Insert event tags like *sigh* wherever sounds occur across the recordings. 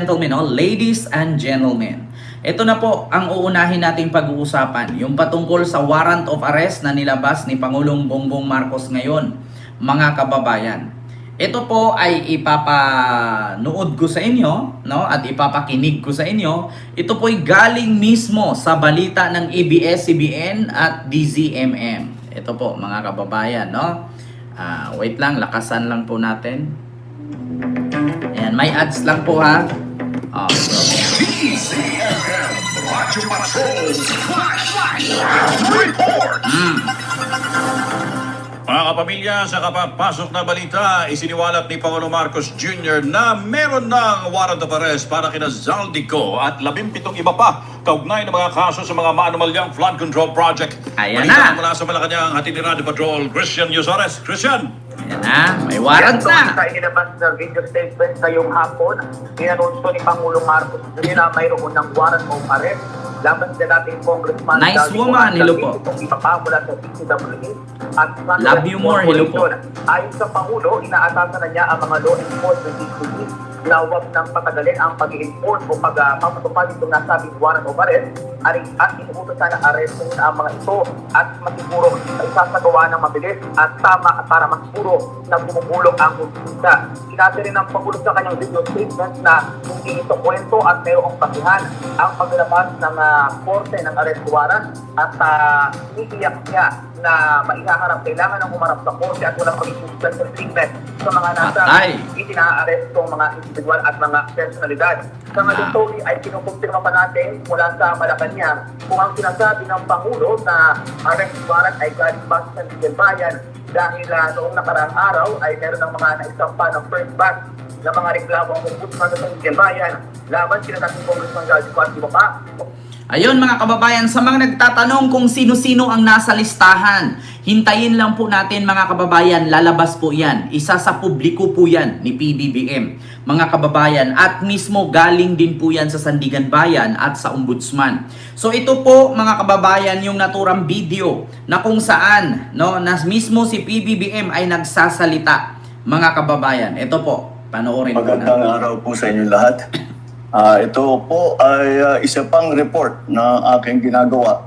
Gentlemen, oh, ladies and gentlemen, ito na po ang uunahin nating pag-uusapan, yung patungkol sa warrant of arrest na nilabas ni Pangulong Bongbong Marcos ngayon, mga kababayan. Ito po ay ipapanood ko sa inyo, no? At ipapakinig ko sa inyo. Ito po ay galing mismo sa balita ng ABS-CBN at DZMM. Ito po, mga kababayan, no? Ah, wait lang, lakasan lang po natin. Ayan, may ads lang po ha. Oh, so, DCFM, Radyo Patrol, Flash, Flash, Report! Mga kapamilya, sa kapapasok na balita, isiniwalat ni Pangulo Marcos Jr. na meron ng warrant of arrest para kina Zaldico at labimpitong iba pa kaugnay ng mga kaso sa mga maanumalyang flood control project. Ayan Balita na. mula sa Malacanang, hatid ni Radio Patrol, Christian Yusores. Christian! Ayan na, may warrant na. Sa inilabas na video statement ngayong hapon, inanunsyo ni Pangulong Marcos Jr. na mayroon ng warrant of arrest laban sa dating congressman Nice Dalby woman, hello po. itong iba pa mula sa DCWA at sa Love you more, hello po. Ayon sa Pangulo, inaatasan na niya ang mga law enforcement agencies na huwag nang patagalin ang pag-enforce o pagpapatupad itong nasabing warrant of arrest at, at inuutos na aresto ang mga ito at masiguro na isasagawa ng mabilis at tama para masiguro na bumubulong ang justisya. Sinabi rin ng Pangulo sa kanyang video statement na hindi ito kwento at mayroong basihan ang paglabas ng uh, korte ng arrest warrant at uh, iniiyak niya na maihaharap kailangan ng umarap sa korte at walang magiging special treatment sa mga nasa Patay. itinaaarestong mga individual at mga personalidad. Sa ngayon, Tony, ay kinukumpirma pa natin mula sa Malacanang kung ang sinasabi ng Pangulo na arrest warrant ay galing pa sa San Miguel Bayan dahil uh, noong nakaraang araw ay meron ng mga naisampa ng first batch na mga reklamo ang ombudsman sa San Miguel Bayan laban sila natin Congressman Gaji Pati pa Ayun mga kababayan, sa mga nagtatanong kung sino-sino ang nasa listahan, hintayin lang po natin mga kababayan, lalabas po yan. Isa sa publiko po yan ni PBBM. Mga kababayan, at mismo galing din po yan sa Sandigan Bayan at sa Ombudsman. So ito po mga kababayan yung naturang video na kung saan no, na mismo si PBBM ay nagsasalita. Mga kababayan, ito po, panoorin po Magandang natin. araw po sa inyo lahat. Ah, ito po ay ah, isa pang report na aking ginagawa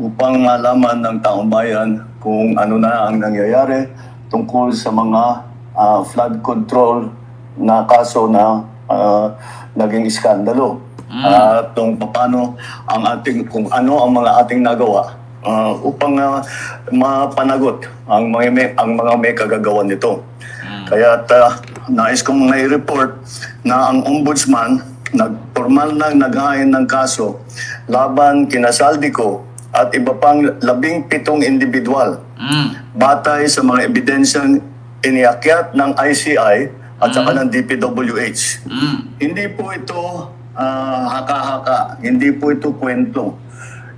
upang malaman ng taong bayan kung ano na ang nangyayari tungkol sa mga ah, flood control na kaso na ah, naging iskandalo. At kung paano ang ating kung ano ang mga ating nagawa ah, upang ah, mapanagot ang mga may, ang mga may kagagawan nito. Kaya uh, nais kong may report na ang ombudsman nagpormal na naghain ng kaso laban kina Saldico at iba pang labing pitong individual Mm. batay sa mga ebidensyang iniakyat ng ICI at saka ng DPWH. Mm. Hindi po ito ah, haka-haka, hindi po ito kwento.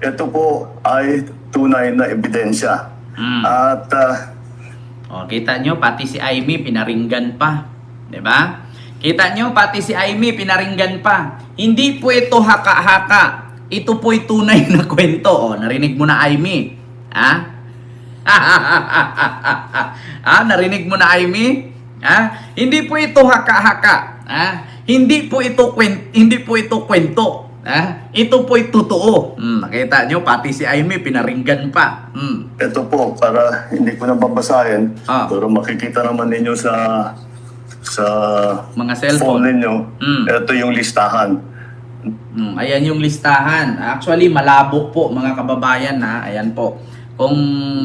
Ito po ay tunay na ebidensya. Mm. At ah, O, kita nyo, pati si Aimee pinaringgan pa. 'Di ba? Kita nyo, pati si Aimee pinaringgan pa. Hindi po ito haka-haka. Ito po'y tunay na *laughs* kwento. O, narinig mo na, Aimee. Ha? *laughs* ha? Narinig mo na, Aimee? Ha? Hindi po ito haka-haka. Ha? Hindi po ito kwento. Hindi po ito kwento. Ha? Ito po'y totoo. Hmm, nakita nyo, pati si Aimee pinaringgan pa. Hmm. Ito po, para hindi ko na babasahin, Ah. pero makikita naman ninyo sa sa Mga phone cellphone. ninyo. Mm. Ito yung listahan. Mm, ayan yung listahan. Actually, malabo po mga kababayan na. Ayan po. Kung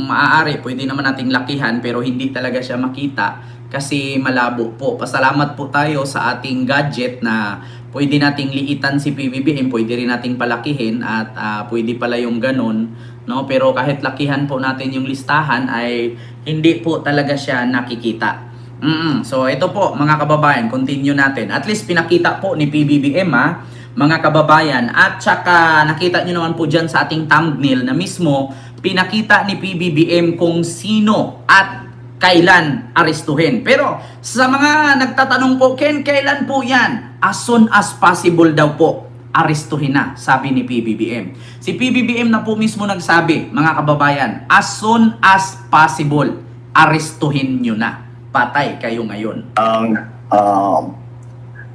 maaari, pwede naman nating lakihan pero hindi talaga siya makita kasi malabo po. Pasalamat po tayo sa ating gadget na pwede nating liitan si PBBM, pwede rin nating palakihin at ah, pwede pala yung ganun. No? Pero kahit lakihan po natin yung listahan ay hindi po talaga siya nakikita. Mm So ito po mga kababayan, continue natin. At least pinakita po ni PBBM ha, mga kababayan. At saka nakita nyo naman po dyan sa ating thumbnail na mismo pinakita ni PBBM kung sino at kailan arestuhin. Pero sa mga nagtatanong po, Ken, kailan po yan? As soon as possible daw po arestuhin na, sabi ni PBBM. Si PBBM na po mismo nagsabi, mga kababayan, as soon as possible, arestuhin nyo na. Patay kayo ngayon. Ang um,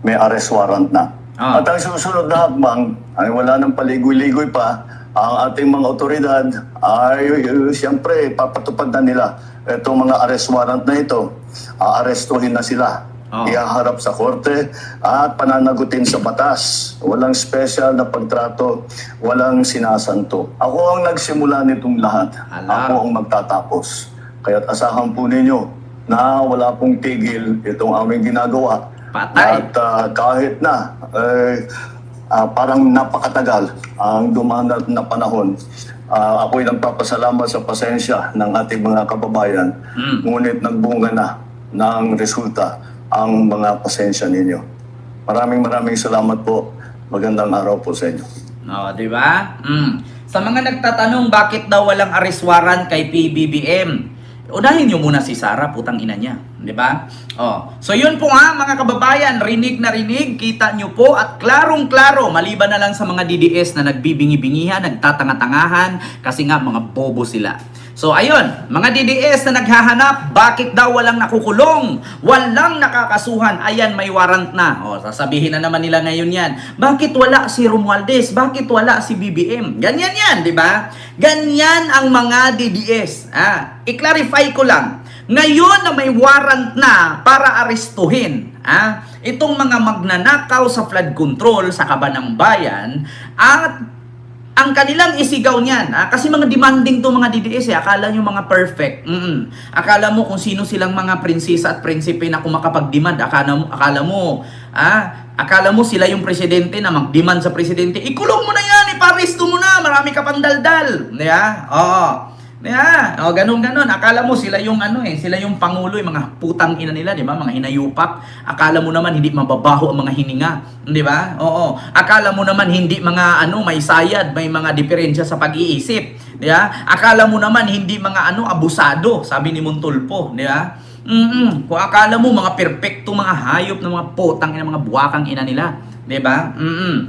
may arrest warrant na. Ah. At ang susunod na hakbang, ay wala nang paligoy-ligoy pa, ang ating mga otoridad ay siyempre papatupad na nila itong mga arrest warrant na ito. Aarestuhin na sila. Ah. Ihaharap sa korte at pananagutin sa batas. Walang special na pagtrato, walang sinasanto. Ako ang nagsimula nitong lahat. Ala. Ako ang magtatapos. Kaya't asahan po ninyo na wala pong tigil itong aming ginagawa. Patay. At ah, kahit na eh, ah, parang napakatagal ang dumaan na- na panahon, ah, ako'y nagpapasalamat sa pasensya ng ating mga kababayan. Mm. Ngunit nagbunga na ng resulta ang mga pasensya ninyo. Maraming maraming salamat po. Magandang araw po sa inyo. No, di ba? Mm. Sa mga nagtatanong bakit daw walang arrest warrant kay PBBM, unahin nyo muna si Sara, putang ina niya. Di ba? Oh. So yun po nga mga kababayan, rinig na rinig, kita nyo po at klarong-klaro, maliban na lang sa mga DDS na nagbibingi-bingihan, nagtatanga-tangahan, kasi nga mga bobo sila. So ayun, mga DDS na naghahanap, bakit daw walang nakukulong? Walang nakakasuhan. Ayan, may warrant na. O, sasabihin na naman nila ngayon yan. Bakit wala si Romualdez? Bakit wala si BBM? Ganyan yan, di ba? Ganyan ang mga DDS. Ah, i-clarify ko lang. Ngayon na may warrant na para arestuhin, ah, itong mga magnanakaw sa flood control sa kabanang bayan at ang kanilang isigaw niyan, ah, kasi mga demanding to mga DDS eh, akala nyo mga perfect. Mm Akala mo kung sino silang mga prinsesa at prinsipe na kung makapag-demand, akala mo, akala mo, ah, akala mo sila yung presidente na mag-demand sa presidente. Ikulong mo na yan, iparesto mo na, marami ka pang daldal. Diba? Oo. Yeah, oh, ganun ganun. Akala mo sila yung ano eh, sila yung pangulo, yung mga putang ina nila, 'di ba? Mga hinayupak. Akala mo naman hindi mababaho ang mga hininga, 'di ba? Oo. Akala mo naman hindi mga ano, may sayad, may mga diferensya sa pag-iisip, 'di ba? Akala mo naman hindi mga ano, abusado, sabi ni Montulpo, 'di ba? Mm. Kung akala mo mga perpekto mga hayop ng mga putang ina, mga buwakang ina nila, 'di ba? Mm.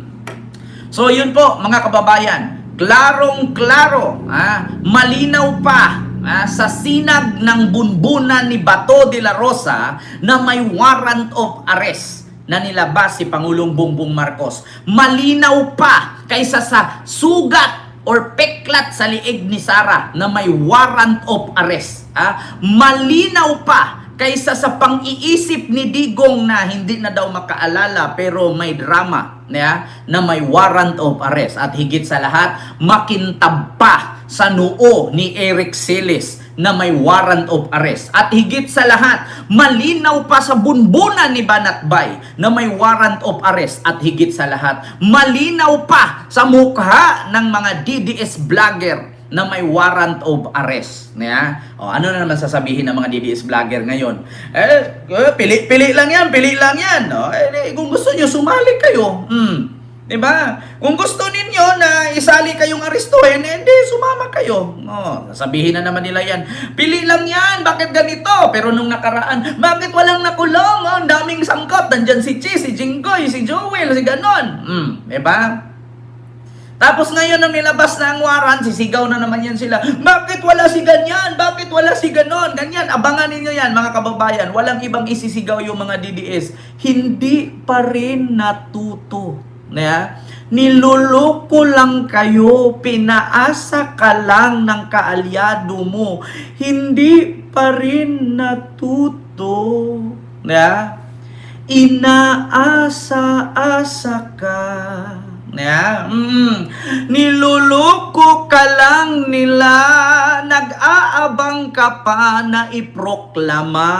So yun po mga kababayan, klarong-klaro, ah, malinaw pa ah, sa sinag ng bunbunan ni Bato de la Rosa na may warrant of arrest na nilabas si Pangulong Bongbong Marcos. Malinaw pa kaysa sa sugat or peklat sa liig ni Sara na may warrant of arrest. Ah, malinaw pa kaysa sa pang-iisip ni Digong na hindi na daw makaalala pero may drama na, na may warrant of arrest. At higit sa lahat makintab pa sa noo ni Eric Celis na may warrant of arrest. At higit sa lahat malinaw pa sa bunbunan ni Banatbay na may warrant of arrest. At higit sa lahat malinaw pa sa mukha ng mga DDS vlogger na may warrant of arrest. Yeah? O, ano na naman sasabihin ng mga DDS vlogger ngayon? Eh, eh, pili-pili lang yan, pili lang yan. O, eh, eh, kung gusto nyo, sumali kayo. Hmm. Diba? Kung gusto ninyo na isali kayong arestuhin, eh, di, sumama kayo. O, sasabihin na naman nila yan, pili lang yan, bakit ganito? Pero nung nakaraan, bakit walang nakulong? Ang daming sangkot, nandyan si Chi, si Jinggoy, si Joel, si ganon. Hmm. Diba? Tapos ngayon nang nilabas na ang warrant, sisigaw na naman yan sila. Bakit wala si ganyan? Bakit wala si ganon? Ganyan, abangan ninyo yan mga kababayan. Walang ibang isisigaw yung mga DDS. Hindi pa rin natuto. Yeah? Niloloko lang kayo, pinaasa ka lang ng kaalyado mo. Hindi pa rin natuto. Yeah? Inaasa-asa ka. Yeah. Mm. Niluloko ka lang nila, nag-aabang ka pa na iproklama.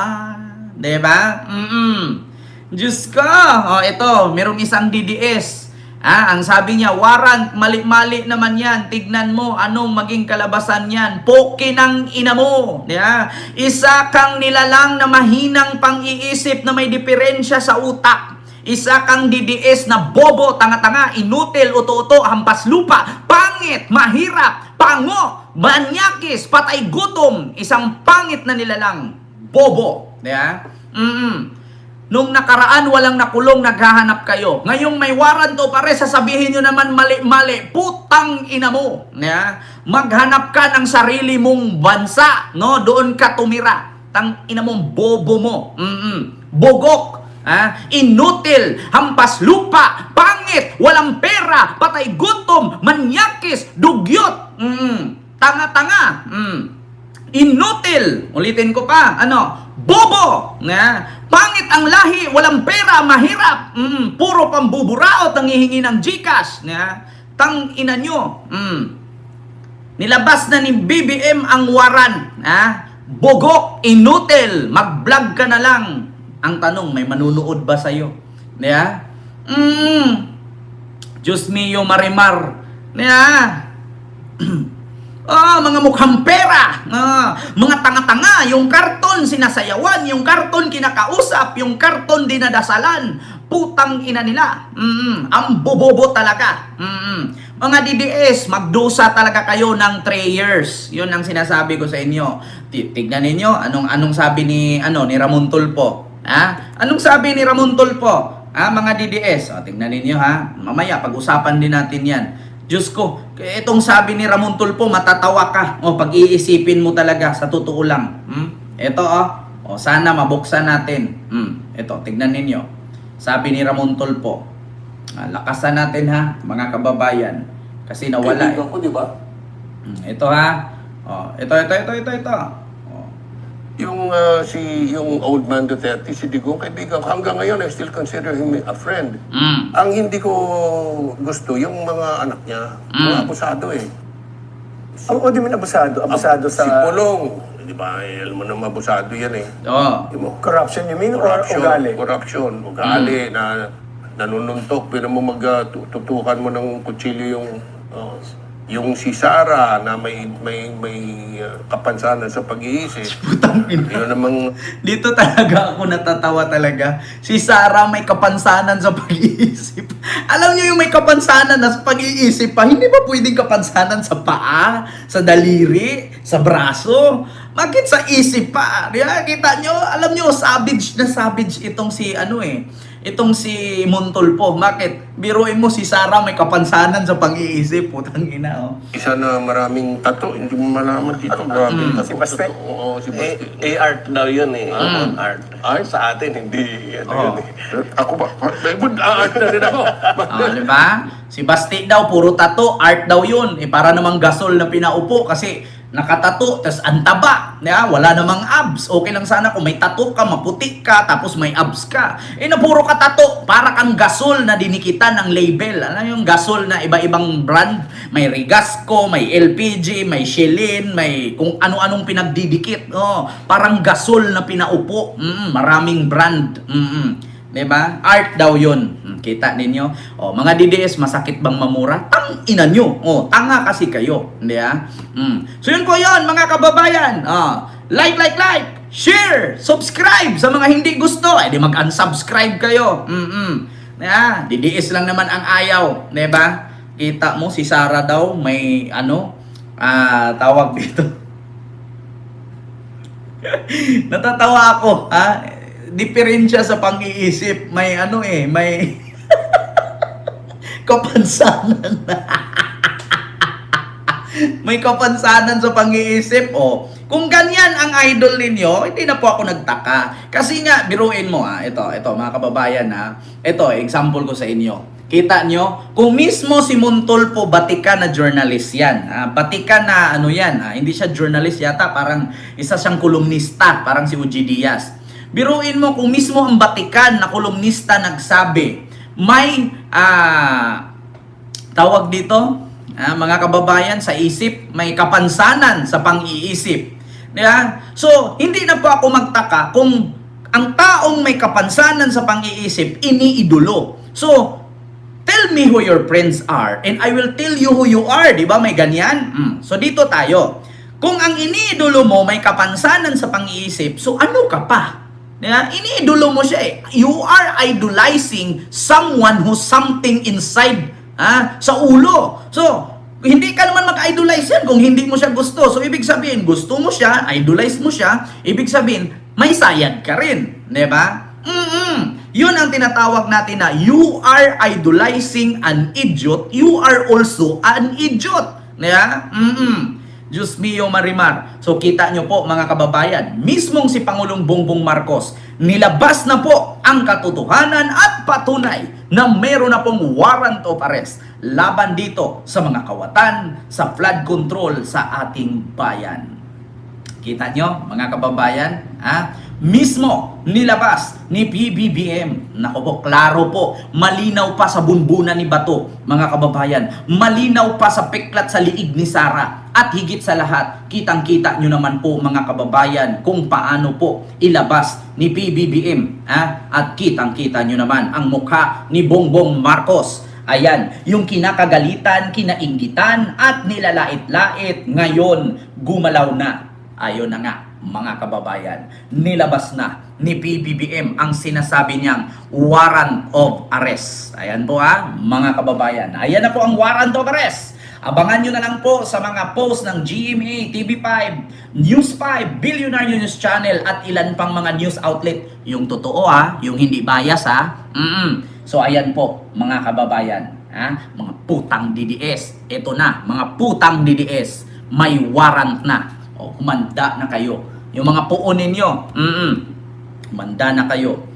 'Di ba? Mm. Diyos ko. Oh, ito, merong isang DDS. Ah, ang sabi niya, warrant, mali-mali naman yan. Tignan mo anong maging kalabasan yan. Poke ng ina mo. Yeah? Isa kang nilalang na mahinang pang-iisip na may diferensya sa utak. Isa kang DDS na bobo, tanga-tanga, inutil, uto-uto, hampas lupa, pangit, mahirap, pango, manyakis, patay gutom, isang pangit na nilalang, bobo. Yeah? Mm-mm. Nung nakaraan, walang nakulong, naghahanap kayo. Ngayong may warrant o pare, sasabihin nyo naman mali-mali, putang ina mo. Yeah? Maghanap ka ng sarili mong bansa, no? Doon ka tumira. Tang ina mong bobo mo. Mm-mm. Bogok. Ah, inutil, hampas lupa, pangit, walang pera, patay gutom, manyakis, dugyot, mm, tanga-tanga, mm, inutil, ulitin ko pa, ano, bobo, na, pangit ang lahi, walang pera, mahirap, mm, puro pambuburaot ang hihingi ng Gcash, na, tang ina nyo, mm, Nilabas na ni BBM ang waran. Ha? Bogok, inutil, mag-vlog ka na lang. Ang tanong, may manunood ba sa'yo? Yeah? Mm. Diyos mio marimar. Yeah. *clears throat* Ah, mga mukhang pera. Ah, mga tanga-tanga, yung karton sinasayawan, yung karton kinakausap, yung karton dinadasalan. Putang ina nila. Mm, ang bobobo talaga. Mm, mga DDS, magdusa talaga kayo ng 3 years. 'Yun ang sinasabi ko sa inyo. Ti- Tignan ninyo anong anong sabi ni ano ni Ramon Tulpo. Ha? Anong sabi ni Ramon Tulpo? Ha, mga DDS. O, tignan ninyo ha. Mamaya pag-usapan din natin 'yan. Diyos ko, itong sabi ni Ramon Tulpo, matatawa ka. O, pag-iisipin mo talaga, sa totoo lang. Hmm? Ito, oh. O, sana mabuksan natin. Hmm. Ito, tignan ninyo. Sabi ni Ramon Tulpo, ah, lakasan natin ha, mga kababayan. Kasi nawala. Eh. ko, di ba? Hmm, Ito ha. O, ito, ito, ito, ito, ito. Yung ah, si yung old man Duterte, si Digong, kaibigan ko. Hanggang ngayon, I still consider him a friend. Mm. Ang hindi ko gusto, yung mga anak niya, mga abusado eh. O, o di man abusado. Abusado Si sa Pulong, di ba? Eh, alam mo na abusado yan eh. O, Yung mga corruption you mean or corruption, ugali? corruption, ugali na nanununtok, pero mo magtutukan mo ng kutsilyo yung oh, yung si Sara na may may may uh, kapansanan sa pag-iisip. *laughs* Yun namang Dito talaga ako natatawa talaga. Si Sarah may kapansanan sa pag-iisip. Alam niyo yung may kapansanan na sa pag-iisip pa, hindi ba pwedeng kapansanan sa paa, sa daliri, sa braso? Bakit sa isip pa? Ba? Kita nyo, alam nyo, savage na savage itong si ano eh. Itong si Montolpo. Bakit? Biruin mo si Sarah may kapansanan sa pag-iisip. Putang ina oh. isa na maraming tato, hindi mo malaman dito. Grabe. Mm. tato, Si Baste? Oo, si Eh, Baste. eh, art daw yun eh. Mm. Art. Art sa atin, hindi ano Oo. yun eh. Ako ba? May bud, art na rin ako. *laughs* Ah, di ba? Si Basti daw, puro tato, art daw yun. Eh, para namang gasol na pinaupo kasi nakatato, tas antaba. Di ba? Wala namang abs. Okay lang sana kung may tato ka, maputi ka, tapos may abs ka. Eh, na puro ka tato, para kang gasol na dinikitan ng label. Ano yung gasol na iba-ibang brand? May Regasco, may LPG, may Shelin, may kung ano-anong pinagdidikit. Oh, parang gasol na pinaupo. Mm, maraming brand. Mm-mm. 'Di ba? Art daw 'yun. Hmm, Kita ninyo? Oh, mga DDS masakit bang mamura? Tang ina nyo. Oh, tanga kasi kayo, 'di ba? Mm. So 'yun po 'yon, mga kababayan. Ah, like like like, share, subscribe sa mga hindi gusto. Eh di mag-unsubscribe kayo. Mm. Yeah, DDS lang naman ang ayaw, 'di ba? Kita mo si Sara daw may ano ah tawag dito. *laughs* Natatawa ako, ha? Diferensya sa pang-iisip. May ano eh, may *laughs* kapansanan. *laughs* may kapansanan sa pang-iisip. O, kung ganyan ang idol ninyo, hindi na po ako nagtaka. Kasi nga, biruin mo ha, ito, ito, mga kababayan ha. Ito, example ko sa inyo. Kita nyo, kung mismo si Montolpo, Batikan na journalist yan. Ah, Batikan na ano yan, ah, hindi siya journalist yata, parang isa siyang kolumnista, parang si Uji Diaz. Biruin mo kung mismo ang Batikan na kolumnista nagsabi, may ah, tawag dito, ah, mga kababayan, sa isip, may kapansanan sa pang-iisip. Di ba? So, hindi na po ako magtaka kung ang taong may kapansanan sa pang-iisip, iniidolo. So, tell me who your friends are and I will tell you who you are. Di ba? May ganyan. Mm. So, dito tayo. Kung ang iniidolo mo may kapansanan sa pang-iisip, so ano ka pa? Ba? Iniidolo mo siya eh. You are idolizing someone who's something inside ah, sa ulo. So, hindi ka naman mag-idolize yan kung hindi mo siya gusto. So, ibig sabihin, gusto mo siya, idolize mo siya, ibig sabihin, may sayad ka rin. Di ba? Mm-mm. Yun ang tinatawag natin na you are idolizing an idiot, you are also an idiot. Di ba? Mm-mm. Diyos mio marimar. So kita nyo po mga kababayan, mismong si Pangulong Bongbong Marcos, nilabas na po ang katotohanan at patunay na meron na pong warrant of arrest laban dito sa mga kawatan, sa flood control sa ating bayan. Kita nyo, mga kababayan, ha? Mismo nilabas ni PBBM. Nako po, klaro po. Malinaw pa sa bunbunan ni Bato, mga kababayan. Malinaw pa sa peklat sa liig ni Sara. At higit sa lahat, kitang-kita nyo naman po, mga kababayan, kung paano po ilabas ni PBBM. Ha? At kitang-kita nyo naman ang mukha ni Bongbong Marcos. Ayan, yung kinakagalitan, kinainggitan at nilalait-lait ngayon gumalaw na. Ayon na nga, mga kababayan, nilabas na ni PBBM ang sinasabi niyang warrant of arrest. Ayan po ha, mga kababayan. Ayan na po ang warrant of arrest. Abangan nyo na lang po sa mga post ng GMA, TV5, News 5, Billionaire News Channel at ilan pang mga news outlet. Yung totoo ha, yung hindi bias ha. Mm-mm. So ayan po mga kababayan, ha? mga putang DDS. Ito na, mga putang DDS, may warrant na. O, humanda na kayo. Yung mga puon ninyo, mm humanda na kayo.